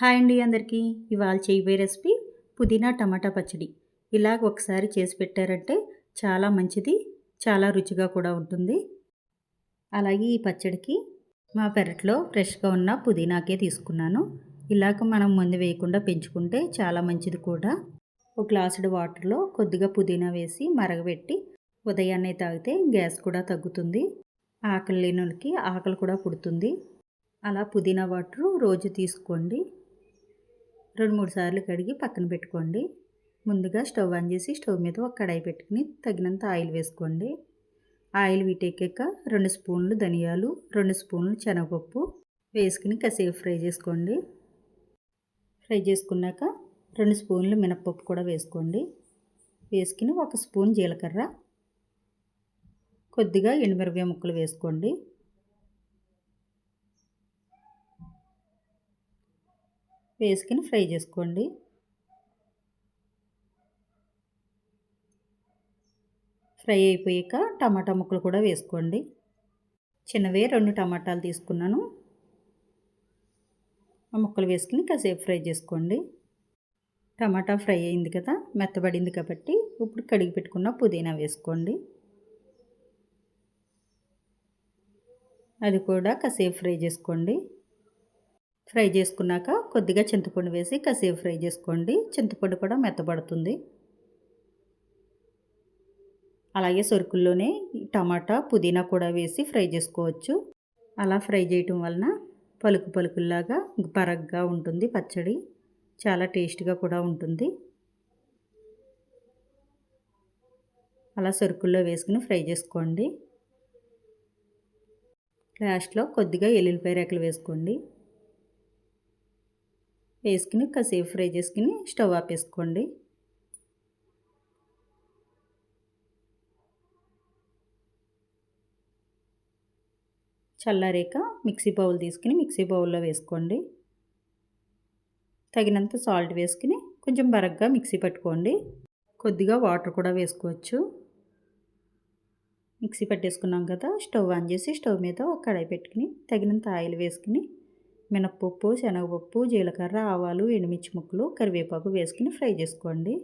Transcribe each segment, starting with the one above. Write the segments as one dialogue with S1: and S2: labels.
S1: Hi అండి అందరికీ. ఇవాళ చేయబోయే రెసిపీ పుదీనా టమాటా పచ్చడి. ఇలాగ ఒకసారి చేసి పెట్టారంటే చాలా మంచిది చాలా రుచిగా కూడా ఉంటుంది. అలాగే ఈ పచ్చడికి మా పెరట్లో ఫ్రెష్గా ఉన్న పుదీనాకే తీసుకున్నాను. ఇలాగ మనం ముందు వేయకుండా పెంచుకుంటే చాలా మంచిది కూడా. ఒక గ్లాసుడు వాటర్లో కొద్దిగా పుదీనా వేసి మరగబెట్టి ఉదయాన్నే తాగితే గ్యాస్ కూడా తగ్గుతుంది. ఆకలి లేనులకి ఆకలి కూడా పుడుతుంది. అలా పుదీనా వాటర్ రోజు తీసుకోండి. రెండు మూడు సార్లు కడిగి పక్కన పెట్టుకోండి. ముందుగా స్టవ్ ఆన్ చేసి స్టవ్ మీద ఒక కడాయి పెట్టుకుని తగినంత ఆయిల్ వేసుకోండి. ఆయిల్ వీటెక్కాక రెండు స్పూన్లు ధనియాలు రెండు స్పూన్లు శనగపప్పు వేసుకుని కాసేపు ఫ్రై చేసుకోండి. ఫ్రై చేసుకున్నాక రెండు స్పూన్లు మినప్పప్పు కూడా వేసుకోండి. వేసుకుని ఒక స్పూన్ జీలకర్ర కొద్దిగా ఎండుమిరపకాయ ముక్కలు వేసుకోండి. వేసుకుని ఫ్రై చేసుకోండి. ఫ్రై అయిపోయాక టమాటా ముక్కలు కూడా వేసుకోండి. చిన్నవే రెండు టమాటాలు తీసుకున్నాను. ఆ ముక్కలు వేసుకుని కాసేపు ఫ్రై చేసుకోండి. టమాటా ఫ్రై అయింది కదా మెత్తబడింది కాబట్టి ఇప్పుడు కడిగి పెట్టుకున్న పుదీనా వేసుకోండి. అది కూడా కాసేపు ఫ్రై చేసుకోండి. ఫ్రై చేసుకున్నాక కొద్దిగా చింతపండు వేసి కాసేపు ఫ్రై చేసుకోండి. చింతపండు కూడా మెత్తబడుతుంది. అలాగే సరుకుల్లోనే టమాటా పుదీనా కూడా వేసి ఫ్రై చేసుకోవచ్చు. అలా ఫ్రై చేయటం వలన పలుకు పలుకుల్లాగా పరగ్గా ఉంటుంది పచ్చడి. చాలా టేస్ట్గా కూడా ఉంటుంది. అలా సరుకుల్లో వేసుకుని ఫ్రై చేసుకోండి. లాస్ట్లో కొద్దిగా ఎల్లుల్లిపాయ రేకలు వేసుకోండి. వేసుకుని కాసేపు ఫ్రై చేసుకుని స్టవ్ ఆపేసుకోండి. చల్లారాక మిక్సీ బౌల్ తీసుకుని మిక్సీ బౌల్లో వేసుకోండి. తగినంత సాల్ట్ వేసుకుని కొంచెం బరగ్గా మిక్సీ పట్టుకోండి. కొద్దిగా వాటర్ కూడా వేసుకోవచ్చు. మిక్సీ పట్టేసుకున్నాం కదా స్టవ్ ఆన్ చేసి స్టవ్ మీద ఒక కడాయి పెట్టుకుని తగినంత ఆయిల్ వేసుకుని మినప్పప్పు శనగపప్పు జీలకర్ర ఆవాలు ఎండుమిర్చి ముక్కలు కరివేపాకు వేసుకుని ఫ్రై చేసుకోండి.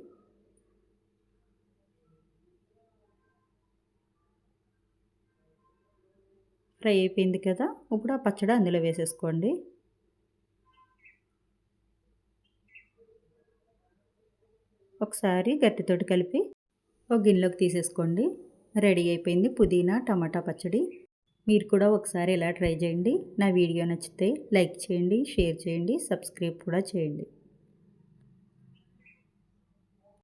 S1: ఫ్రై అయిపోయింది కదా ఇప్పుడు ఆ పచ్చడి అందులో వేసేసుకోండి. ఒకసారి గట్టితోటి కలిపి ఒక గిన్నెలోకి తీసేసుకోండి. రెడీ అయిపోయింది పుదీనా టమాటా పచ్చడి. మీరు కూడా ఒకసారి ఇలా ట్రై చేయండి. నా వీడియో నచ్చితే లైక్ చేయండి షేర్ చేయండి సబ్స్క్రైబ్ కూడా చేయండి.